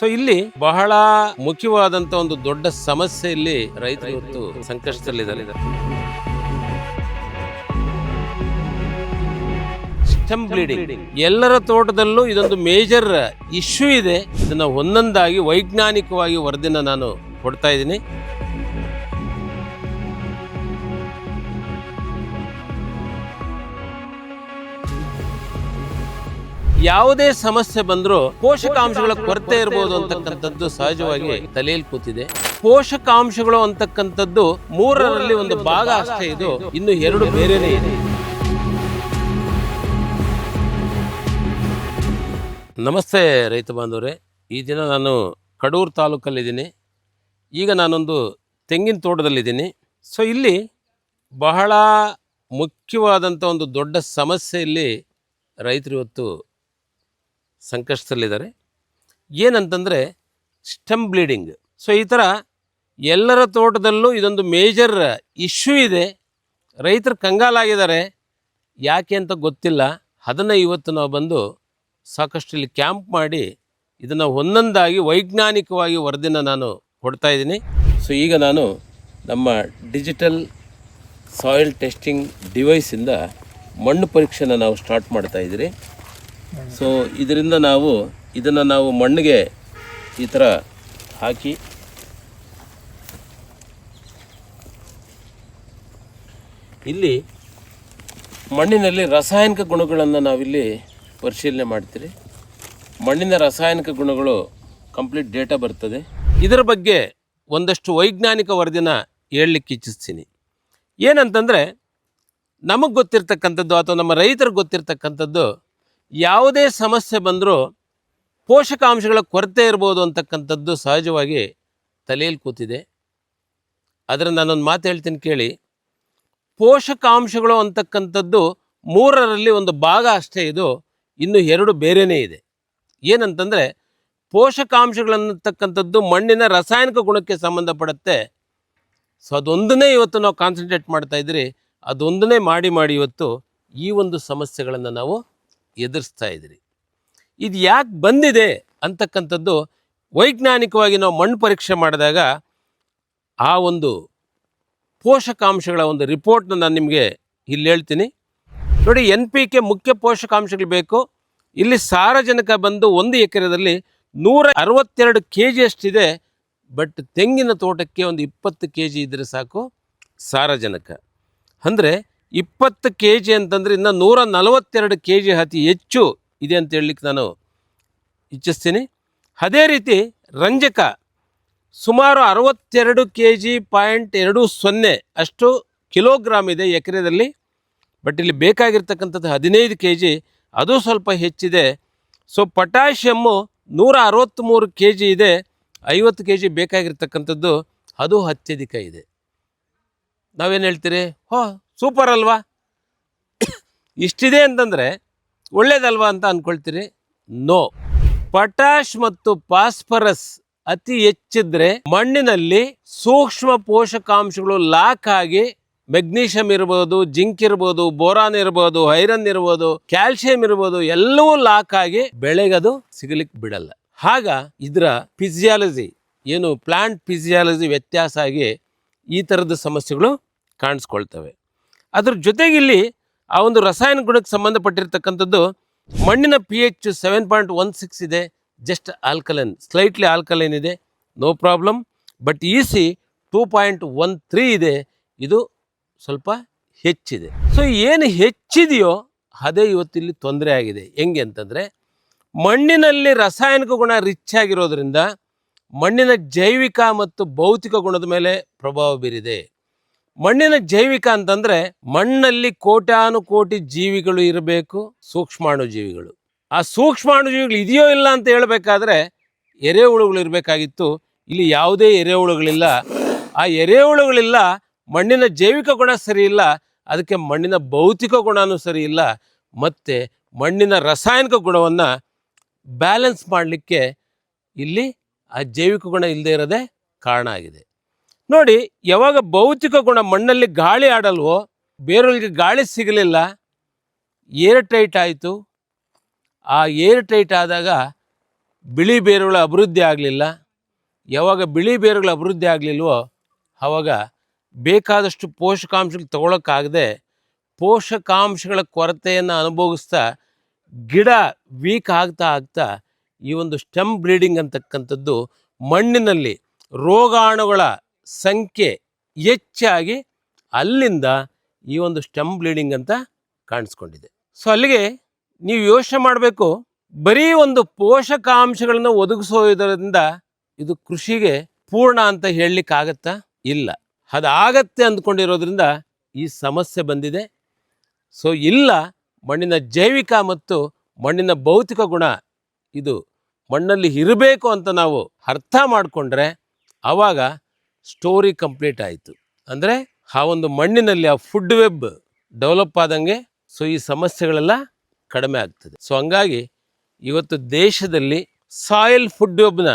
So ಇಲ್ಲಿ ಬಹಳ ಮುಖ್ಯವಾದಂತ ಒಂದು ದೊಡ್ಡ ಸಮಸ್ಯೆ ಇಲ್ಲಿ ರೈತರು ಇವತ್ತು ಸಂಕಷ್ಟದಲ್ಲಿದ್ದಾರೆ. ಸಿಸ್ಟಮ್ ಬ್ಲೀಡಿಂಗ್ ಎಲ್ಲರ ತೋಟದಲ್ಲೂ ಇದೊಂದು ಮೇಜರ್ ಇಶ್ಯೂ ಇದೆ. ಇದನ್ನ ಒಂದೊಂದಾಗಿ ವೈಜ್ಞಾನಿಕವಾಗಿ ವರದಿನ ನಾನು ಕೊಡ್ತಾ ಇದ್ದೀನಿ. ಯಾವುದೇ ಸಮಸ್ಯೆ ಬಂದರೂ ಪೋಷಕಾಂಶಗಳ ಕೊರತೆ ಇರಬಹುದು ಅಂತಕ್ಕಂಥದ್ದು ಸಹಜವಾಗಿ ತಲೆಯಲ್ಲಿ ಕೂತಿದೆ. ಪೋಷಕಾಂಶಗಳು ಅಂತಕ್ಕಂಥದ್ದು ಮೂರರಲ್ಲಿ ಒಂದು ಭಾಗ ಅಷ್ಟೇ ಇದು. ಇನ್ನು ಎರಡು ಬೇರೆನೇ ಇದೆ. ನಮಸ್ತೆ ರೈತ ಬಾಂಧವರೇ. ಈ ದಿನ ನಾನು ಕಡೂರು ತಾಲೂಕಲ್ಲಿದ್ದೀನಿ. ಈಗ ನಾನೊಂದು ತೆಂಗಿನ ತೋಟದಲ್ಲಿದ್ದೀನಿ. ಸೊ ಇಲ್ಲಿ ಬಹಳ ಮುಖ್ಯವಾದಂಥ ಒಂದು ದೊಡ್ಡ ಸಮಸ್ಯೆ ಇಲ್ಲಿ ರೈತರು ಇವತ್ತು ಸಂಕಷ್ಟದಲ್ಲಿದ್ದಾರೆ. ಏನಂತಂದರೆ ಸ್ಟೆಮ್ ಬ್ಲೀಡಿಂಗ್. ಸೊ, ಈ ಥರ ಎಲ್ಲರ ತೋಟದಲ್ಲೂ ಇದೊಂದು ಮೇಜರ್ ಇಶ್ಯೂ ಇದೆ. ರೈತರು ಕಂಗಾಲಾಗಿದ್ದಾರೆ. ಯಾಕೆ ಅಂತ ಗೊತ್ತಿಲ್ಲ. ಅದನ್ನು ಇವತ್ತು ನಾವು ಬಂದು ಸಾಕಷ್ಟು ಇಲ್ಲಿ ಕ್ಯಾಂಪ್ ಮಾಡಿ ಇದನ್ನು ಒಂದೊಂದಾಗಿ ವೈಜ್ಞಾನಿಕವಾಗಿ ವರದಿನ ನಾನು ಕೊಡ್ತಾ ಇದ್ದೀನಿ. ಸೊ, ಈಗ ನಾನು ನಮ್ಮ ಡಿಜಿಟಲ್ ಸಾಯಿಲ್ ಟೆಸ್ಟಿಂಗ್ ಡಿವೈಸಿಂದ ಮಣ್ಣು ಪರೀಕ್ಷೆನ ನಾವು ಸ್ಟಾರ್ಟ್ ಮಾಡ್ತಾ ಇದ್ದೀರಿ. ಸೊ ಇದರಿಂದ ನಾವು, ಇದನ್ನು ನಾವು ಮಣ್ಣಿಗೆ ಈ ಥರ ಹಾಕಿ, ಇಲ್ಲಿ ಮಣ್ಣಿನಲ್ಲಿ ರಾಸಾಯನಿಕ ಗುಣಗಳನ್ನು ನಾವಿಲ್ಲಿ ಪರಿಶೀಲನೆ ಮಾಡ್ತೀರಿ. ಮಣ್ಣಿನ ರಾಸಾಯನಿಕ ಗುಣಗಳು ಕಂಪ್ಲೀಟ್ ಡೇಟಾ ಬರ್ತದೆ. ಇದರ ಬಗ್ಗೆ ಒಂದಷ್ಟು ವೈಜ್ಞಾನಿಕ ವರದಿನ ಹೇಳಲಿಕ್ಕೆ ಇಚ್ಛಿಸ್ತೀನಿ. ಏನಂತಂದರೆ, ನಮಗೆ ಗೊತ್ತಿರ್ತಕ್ಕಂಥದ್ದು ಅಥವಾ ನಮ್ಮ ರೈತರಿಗೆ ಗೊತ್ತಿರ್ತಕ್ಕಂಥದ್ದು ಯಾವುದೇ ಸಮಸ್ಯೆ ಬಂದರೂ ಪೋಷಕಾಂಶಗಳ ಕೊರತೆ ಇರ್ಬೋದು ಅಂತಕ್ಕಂಥದ್ದು ಸಹಜವಾಗಿ ತಲೆಯಲ್ಲಿ ಕೂತಿದೆ. ಆದರೆ ನಾನೊಂದು ಮಾತು ಹೇಳ್ತೀನಿ ಕೇಳಿ. ಪೋಷಕಾಂಶಗಳು ಅಂತಕ್ಕಂಥದ್ದು ಮೂರರಲ್ಲಿ ಒಂದು ಭಾಗ ಅಷ್ಟೇ ಇದು, ಇನ್ನು ಎರಡು ಬೇರೆಯೇ ಇದೆ. ಏನಂತಂದರೆ ಪೋಷಕಾಂಶಗಳನ್ನತಕ್ಕಂಥದ್ದು ಮಣ್ಣಿನ ರಾಸಾಯನಿಕ ಗುಣಕ್ಕೆ ಸಂಬಂಧಪಡುತ್ತೆ. ಸೊ ಅದೊಂದನ್ನೇ ಇವತ್ತು ನಾವು ಕಾನ್ಸಂಟ್ರೇಟ್ ಮಾಡ್ತಾ ಇದ್ರಿ ಅದೊಂದನ್ನೇ ಮಾಡಿ ಮಾಡಿ ಇವತ್ತು ಈ ಒಂದು ಸಮಸ್ಯೆಗಳನ್ನು ನಾವು ಎದುರಿಸ್ತಾ ಇದ್ದೀರಿ. ಇದು ಯಾಕೆ ಬಂದಿದೆ ಅಂತಕ್ಕಂಥದ್ದು ವೈಜ್ಞಾನಿಕವಾಗಿ ನಾವು ಮಣ್ಣು ಪರೀಕ್ಷೆ ಮಾಡಿದಾಗ ಆ ಒಂದು ಪೋಷಕಾಂಶಗಳ ಒಂದು ರಿಪೋರ್ಟ್ನ ನಾನು ನಿಮಗೆ ಇಲ್ಲಿ ಹೇಳ್ತೀನಿ. ನೋಡಿ, ಎನ್ ಪಿ ಕೆ ಮುಖ್ಯ ಪೋಷಕಾಂಶಗಳು ಬೇಕು. ಇಲ್ಲಿ ಸಾರಜನಕ ಬಂದು ಒಂದು ಎಕರೆದಲ್ಲಿ ನೂರ ಅರವತ್ತೆರಡು ಕೆ ಜಿ ಅಷ್ಟಿದೆ ಬಟ್ ತೆಂಗಿನ ತೋಟಕ್ಕೆ ಒಂದು ಇಪ್ಪತ್ತು ಕೆ ಜಿ ಇದ್ದರೆ ಸಾಕು ಸಾರಜನಕ. ಅಂದರೆ ಇಪ್ಪತ್ತು ಕೆ ಜಿ ಅಂತಂದರೆ ಇನ್ನು ನೂರ ನಲವತ್ತೆರಡು ಕೆ ಜಿ ಅತಿ ಹೆಚ್ಚು ಇದೆ ಅಂತ ಹೇಳಲಿಕ್ಕೆ ನಾನು ಇಚ್ಛಿಸ್ತೀನಿ. ಅದೇ ರೀತಿ ರಂಜಕ ಸುಮಾರು ಅರವತ್ತೆರಡು ಕೆ ಜಿ ಪಾಯಿಂಟ್ ಎರಡು ಸೊನ್ನೆ ಅಷ್ಟು ಕಿಲೋಗ್ರಾಮ್ ಇದೆ ಎಕರೆದಲ್ಲಿ. ಬಟ್ ಇಲ್ಲಿ ಬೇಕಾಗಿರ್ತಕ್ಕಂಥದ್ದು ಹದಿನೈದು ಕೆ ಜಿ ಅದು ಸ್ವಲ್ಪ ಹೆಚ್ಚಿದೆ. ಸೊ ಪೊಟ್ಯಾಷಿಯಮ್ಮು ನೂರ ಅರವತ್ತ್ಮೂರು ಕೆ ಜಿ ಇದೆ, ಐವತ್ತು ಕೆ ಜಿ ಬೇಕಾಗಿರ್ತಕ್ಕಂಥದ್ದು, ಅದು ಅತ್ಯಧಿಕ ಇದೆ. ನಾವೇನು ಹೇಳ್ತೀರಿ? ಹೋ ಸೂಪರ್ ಅಲ್ವಾ? ಇಷ್ಟಿದೆ ಅಂತಂದರೆ ಒಳ್ಳೇದಲ್ವಾ ಅಂತ ಅಂದ್ಕೊಳ್ತೀರಿ ನೋ. ಪೊಟ್ಯಾಶ್ ಮತ್ತು ಫಾಸ್ಫರಸ್ ಅತಿ ಹೆಚ್ಚಿದ್ರೆ ಮಣ್ಣಿನಲ್ಲಿ ಸೂಕ್ಷ್ಮ ಪೋಷಕಾಂಶಗಳು ಲಾಕ್ ಆಗಿ ಮೆಗ್ನೀಷಿಯಂ ಇರ್ಬೋದು, ಜಿಂಕ್ ಇರ್ಬೋದು, ಬೋರಾನ್ ಇರ್ಬೋದು, ಐರನ್ ಇರ್ಬೋದು ಕ್ಯಾಲ್ಸಿಯಂ ಇರ್ಬೋದು, ಎಲ್ಲವೂ ಲಾಕ್ ಆಗಿ ಬೆಳೆಗದು ಸಿಗಲಿಕ್ಕೆ ಬಿಡಲ್ಲ. ಆಗ ಇದರ ಫಿಸಿಯಾಲಜಿ, ಏನು ಪ್ಲಾಂಟ್ ಫಿಸಿಯಾಲಜಿ ವ್ಯತ್ಯಾಸ ಆಗಿ ಈ ಥರದ ಸಮಸ್ಯೆಗಳು ಕಾಣಿಸ್ಕೊಳ್ತವೆ. ಅದ್ರ ಜೊತೆಗಿಲ್ಲಿ ಆ ಒಂದು ರಸಾಯನ ಗುಣಕ್ಕೆ ಸಂಬಂಧಪಟ್ಟಿರ್ತಕ್ಕಂಥದ್ದು ಮಣ್ಣಿನ P H seven point one six ಇದೆ ಜಸ್ಟ್ ಆಲ್ಕಲೈನ್ ಸ್ಲೈಟ್ಲಿ ಆಲ್ಕಲೈನ್ ಇದೆ no problem but E C two point one three ಇದೆ, ಇದು ಸ್ವಲ್ಪ ಹೆಚ್ಚಿದೆ. ಸೊ ಏನು ಹೆಚ್ಚಿದೆಯೋ ಅದೇ ಇವತ್ತಿಲ್ಲಿ ತೊಂದರೆ ಆಗಿದೆ. ಹೆಂಗೆ ಅಂತಂದರೆ ಮಣ್ಣಿನಲ್ಲಿ ರಾಸಾಯನಿಕ ಗುಣ ರಿಚ್ ಆಗಿರೋದ್ರಿಂದ ಮಣ್ಣಿನ ಜೈವಿಕ ಮತ್ತು ಭೌತಿಕ ಗುಣದ ಮೇಲೆ ಪ್ರಭಾವ ಬೀರಿದೆ. ಮಣ್ಣಿನ ಜೈವಿಕ ಅಂತಂದ್ರೆ ಮಣ್ಣಲ್ಲಿ ಕೋಟ್ಯಾನು ಕೋಟಿ ಜೀವಿಗಳು ಇರಬೇಕು ಸೂಕ್ಷ್ಮಾಣು ಜೀವಿಗಳು ಆ ಸೂಕ್ಷ್ಮಾಣು ಜೀವಿಗಳು ಇದೆಯೋ ಇಲ್ಲ ಅಂತ ಹೇಳಬೇಕಾದ್ರೆ ಎರೆಹುಳುಗಳು ಇರಬೇಕಾಗಿತ್ತು. ಇಲ್ಲಿ ಯಾವುದೇ ಎರೆಹುಳುಗಳಿಲ್ಲ ಆ ಎರೆಹುಳುಗಳಿಲ್ಲ ಮಣ್ಣಿನ ಜೈವಿಕ ಗುಣ ಸರಿ ಇಲ್ಲ, ಅದಕ್ಕೆ ಮಣ್ಣಿನ ಭೌತಿಕ ಗುಣನೂ ಸರಿ ಇಲ್ಲ. ಮತ್ತು ಮಣ್ಣಿನ ರಾಸಾಯನಿಕ ಗುಣವನ್ನು ಬ್ಯಾಲೆನ್ಸ್ ಮಾಡಲಿಕ್ಕೆ ಇಲ್ಲಿ ಆ ಜೈವಿಕ ಗುಣ ಇಲ್ಲದೆ ಇರೋದೇ ಕಾರಣ ಆಗಿದೆ. ನೋಡಿ, ಯಾವಾಗ ಭೌತಿಕ ಗುಣ ಮಣ್ಣಲ್ಲಿ ಗಾಳಿ ಆಡಲ್ವೋ ಬೇರೆಯವ್ರಿಗೆ ಗಾಳಿ ಸಿಗಲಿಲ್ಲ ಏರ್ ಟೈಟ್ ಆಯಿತು. ಆ ಏರ್ ಟೈಟ್ ಆದಾಗ ಬಿಳಿ ಬೇರುಗಳ ಅಭಿವೃದ್ಧಿ ಆಗಲಿಲ್ಲ. ಯಾವಾಗ ಬಿಳಿ ಬೇರುಗಳ ಅಭಿವೃದ್ಧಿ ಆಗಲಿಲ್ವೋ ಆವಾಗ ಬೇಕಾದಷ್ಟು ಪೋಷಕಾಂಶಗಳು ತಗೊಳಕ್ಕಾಗದೆ, ಪೋಷಕಾಂಶಗಳ ಕೊರತೆಯನ್ನು ಅನುಭವಿಸ್ತಾ ಗಿಡ ವೀಕ್ ಆಗ್ತಾ ಆಗ್ತಾ ಈ ಒಂದು ಸ್ಟೆಮ್ ಬ್ಲೀಡಿಂಗ್ ಅಂತಕ್ಕಂಥದ್ದು ಮಣ್ಣಿನಲ್ಲಿ ರೋಗಾಣುಗಳ ಸಂಖ್ಯೆ ಹೆಚ್ಚಾಗಿ ಅಲ್ಲಿಂದ ಈ ಒಂದು ಸ್ಟೆಮ್ ಬ್ಲೀಡಿಂಗ್ ಅಂತ ಕಾಣಿಸ್ಕೊಂಡಿದೆ. ಸೊ ಅಲ್ಲಿಗೆ ನೀವು ಯೋಚನೆ ಮಾಡಬೇಕು, ಬರೀ ಒಂದು ಪೋಷಕಾಂಶಗಳನ್ನು ಒದಗಿಸೋದರಿಂದ ಇದು ಕೃಷಿಗೆ ಪೂರ್ಣ ಅಂತ ಹೇಳಲಿಕ್ಕಾಗತ್ತಾ ಇಲ್ಲ. ಅದಾಗತ್ತೆ ಅಂದ್ಕೊಂಡಿರೋದ್ರಿಂದ ಈ ಸಮಸ್ಯೆ ಬಂದಿದೆ. ಸೊ ಇಲ್ಲ, ಮಣ್ಣಿನ ಜೈವಿಕ ಮತ್ತು ಮಣ್ಣಿನ ಭೌತಿಕ ಗುಣ ಇದು ಮಣ್ಣಲ್ಲಿ ಇರಬೇಕು ಅಂತ ನಾವು ಅರ್ಥ ಮಾಡಿಕೊಂಡ್ರೆ, ಆವಾಗ ಸ್ಟೋರಿ ಕಂಪ್ಲೀಟ್ ಆಯಿತು. ಅಂದರೆ ಆ ಒಂದು ಮಣ್ಣಿನಲ್ಲಿ ಆ ಫುಡ್ ವೆಬ್ ಡೆವಲಪ್ ಆದಂಗೆ ಸೊ ಈ ಸಮಸ್ಯೆಗಳೆಲ್ಲ ಕಡಿಮೆ ಆಗ್ತದೆ. ಸೊ ಹಂಗಾಗಿ ಇವತ್ತು ದೇಶದಲ್ಲಿ ಸಾಯಿಲ್ ಫುಡ್ ವೆಬ್ನ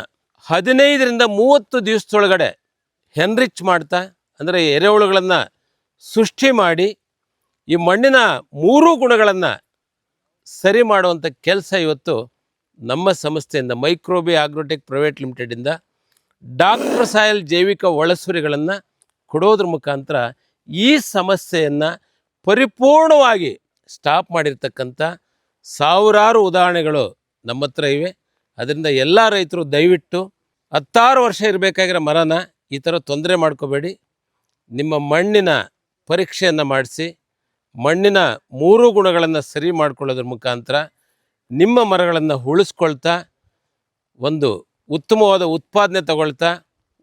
ಹದಿನೈದರಿಂದ ಮೂವತ್ತು ದಿವಸದೊಳಗಡೆ ಹೆನ್ರಿಚ್ ಮಾಡ್ತಾ, ಅಂದರೆ ಎರೆಹುಳುಗಳನ್ನು ಸೃಷ್ಟಿ ಮಾಡಿ, ಈ ಮಣ್ಣಿನ ಮೂರೂ ಗುಣಗಳನ್ನು ಸರಿ ಮಾಡುವಂಥ ಕೆಲಸ ಇವತ್ತು ನಮ್ಮ ಸಂಸ್ಥೆಯಿಂದ ಮೈಕ್ರೋಬಿ ಆಗ್ರೋಟೆಕ್ ಪ್ರೈವೇಟ್ ಲಿಮಿಟೆಡಿಂದ ಡಾಕ್ಟರ್ ಸಾಯಲ್ ಜೈವಿಕ ಒಳಸುರಿಗಳನ್ನು ಕೊಡೋದ್ರ ಮುಖಾಂತರ ಈ ಸಮಸ್ಯೆಯನ್ನು ಪರಿಪೂರ್ಣವಾಗಿ ಸ್ಟಾಪ್ ಮಾಡಿರ್ತಕ್ಕಂಥ ಸಾವಿರಾರು ಉದಾಹರಣೆಗಳು ನಮ್ಮ ಹತ್ರ ಇವೆ. ಅದರಿಂದ ಎಲ್ಲ ರೈತರು ದಯವಿಟ್ಟು ಹತ್ತಾರು ವರ್ಷ ಇರಬೇಕಾಗಿರೋ ಮರನ ಈ ಥರ ತೊಂದರೆ ಮಾಡ್ಕೋಬೇಡಿ. ನಿಮ್ಮ ಮಣ್ಣಿನ ಪರೀಕ್ಷೆಯನ್ನು ಮಾಡಿಸಿ, ಮಣ್ಣಿನ ಮೂರು ಗುಣಗಳನ್ನು ಸರಿ ಮಾಡಿಕೊಳ್ಳೋದ್ರ ಮುಖಾಂತರ ನಿಮ್ಮ ಮರಗಳನ್ನು ಉಳಿಸ್ಕೊಳ್ತಾ ಒಂದು ಉತ್ತಮವಾದ ಉತ್ಪಾದನೆ ತಗೊಳ್ತಾ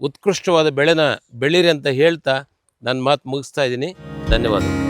ಉತ್ಕೃಷ್ಟವಾದ ಬೆಳೆನ ಬೆಳೀರಿ ಅಂತ ಹೇಳ್ತಾ ನನ್ನ ಮಾತು ಮುಗಿಸ್ತಾ ಇದ್ದೀನಿ. ಧನ್ಯವಾದಗಳು.